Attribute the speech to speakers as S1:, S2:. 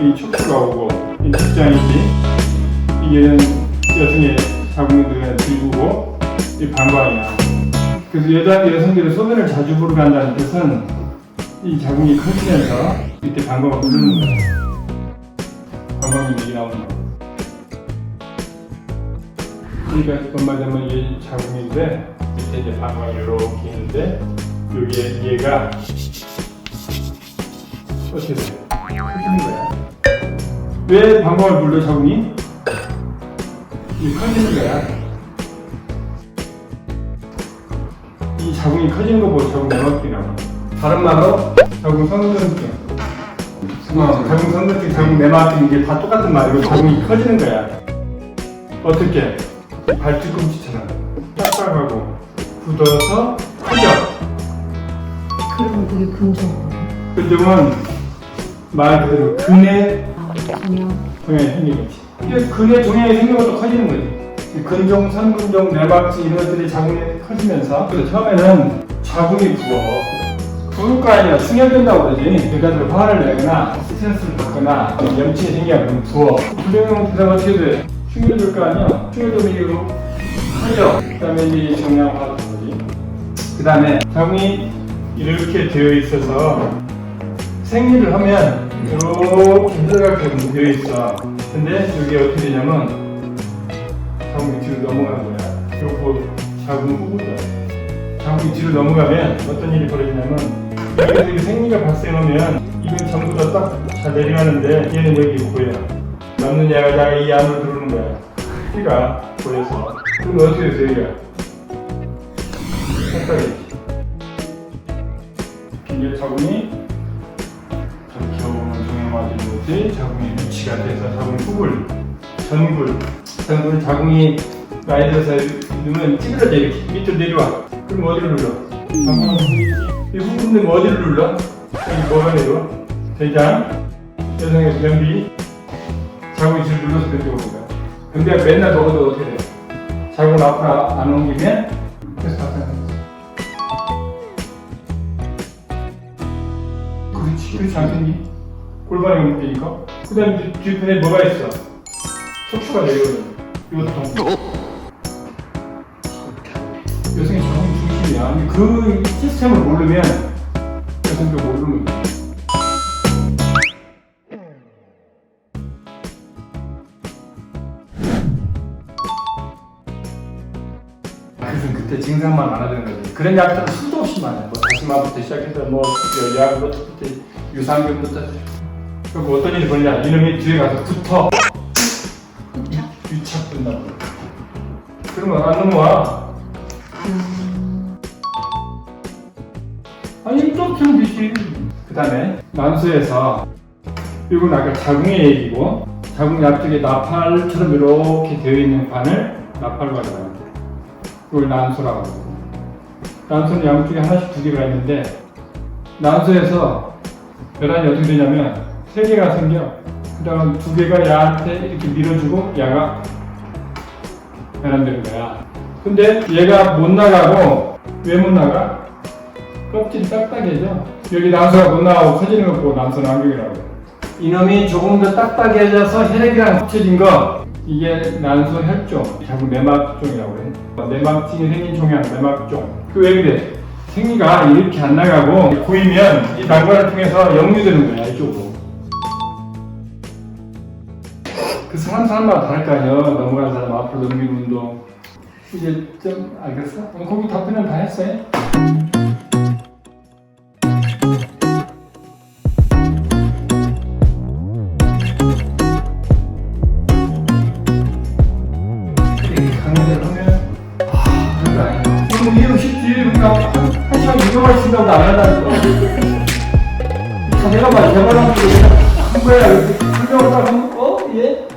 S1: 이 척추가 오고 이 직장이지 이게는 여성의 자궁들의 들구고 이 방광이야. 그래서 여자 여성들이 소변을 자주 보러 간다는 뜻은 이 자궁이 커지면서 이때 방광을 누르는 거야. 방광이 나오는 거. 그러니까 엄마자면 이게 자궁인데 밑에 이제 방광이 이렇게 있는데 여기에 얘가 어떻게 돼? 커지는 거야. 왜 방광을 눌러 자궁이? 이 커지는 거야. 이 자궁이 커지는 거 보고 자궁 내막증이라고. 다른 말로 자궁 성근증. 어, 자궁 성근증, 자궁 내막증 이게 다 똑같은 말이고 자궁이 커지는 거야. 어떻게? 이 발뒤꿈치처럼 딱딱하고 굳어서 커져.
S2: 그러면 그게 근종.
S1: 근육은 말 그대로 근의. 종양이 생기겠지. 근의 종양이 생긴 것도 커지는 거지. 이 근종, 선근종, 내막지 이런 것들이 자궁에 커지면서 그래서 처음에는 자궁이 부어. 부을 거 아니야. 충혈된다고 그러지. 여자들 화를 내거나 스트레스를 받거나 염증이 생기면 부어. 불량형 부사가 어떻게 돼? 충혈될 거 아니야. 충혈되면 이거 커져. 그 다음에 이제 정량화가 되는 거지. 그 다음에 자궁이 이렇게 되어 있어서 생리를 하면 이렇게 해석하게 되어 있어. 근데 여기 어떻게 되냐면 자궁이 뒤로 넘어가는 거야. 요거 자궁 후보자. 자궁이 뒤로 넘어가면 어떤 일이 벌어지냐면 여기서 이 생리가 발생하면 이건 전부 다 딱 잘 내려가는데 얘는 여기 고여. 남는 야가 이 안으로 들어오는 거야. 피가 고여서. 그럼 어떻게 돼서 여기가? 딱딱해지. 이제 자궁이 종양화된 곳이 자궁의 위치가 돼서 자궁 후불, 전굴, 전굴 자궁이 나이 들어서 누면 찌그러져 이렇게 밑으로 내려와. 그럼 어디를 눌러? 이 후불은 어디를 눌러? 여기 뭐가 내려와? 대장, 여성의 변비, 자궁이 뒤로 눌러서 거야. 변비가 맨날 먹어도 어떻게 돼? 자궁 앞으로 안 옮기면 그래서 답답해. 그렇지, 그렇지 않겠니? 골반이 옮기니까. 그 다음에 뒤편에 뭐가 있어? 척추가 내려오는 요통. 여성의 자궁 중심이야. 근데 그 시스템을 모르면 여성도 모르는 거야. 그래서 그때 증상만 많아지는 거지. 그런 약들은 수도 없이 많아요. 뭐 다시마부터 시작해서 뭐 약부터 유산균부터 그리고 어떤 일이 벌냐? 이놈이 뒤에 가서 붙어. 유- 유착된다고. 그러면 안 넘어와 아니 또 틀리지. 그 다음에 난소에서 이건 아까 자궁의 얘기고 자궁 앞쪽에 나팔처럼 이렇게 되어 있는 관을 나팔관이라고 합니다 이걸 난소라고 하고. 난소는 양쪽에 하나씩 두 개가 있는데 난소에서 혈안이 어떻게 되냐면 세 개가 생겨 그 다음 두 개가 야한테 이렇게 밀어주고 야가 혈안되는 거야 근데 얘가 못 나가고 왜 못 나가? 껍질이 딱딱해져 여기 난소가 못 나가고 커지는 거 보고 난소 난경이라고 해 이놈이 조금 더 딱딱해져서 혈액이랑 합쳐진 거 이게 난소 혈종, 자궁 내막종이라고 해. 내막증이 생긴 종양, 내막종. 그 왜 그래? 생리가 이렇게 안 나가고 고이면 이 난관을 통해서 역류되는 거야 이쪽으로. 그 사람 사람마다 다를 거 아니야. 넘어가는 사람 앞으로 넘기는 운동. 이제 좀 알겠어? 어, 거기 답변은 다 했어요? 강의를 하면 아 그거 아니야 이거 이해가 쉽지 그러니까 한, 한 시간 이거만 있다고 안 한다니까 다 내가 말 대박한 거한 거야 이렇게 설명을 딱 하면 어? 예?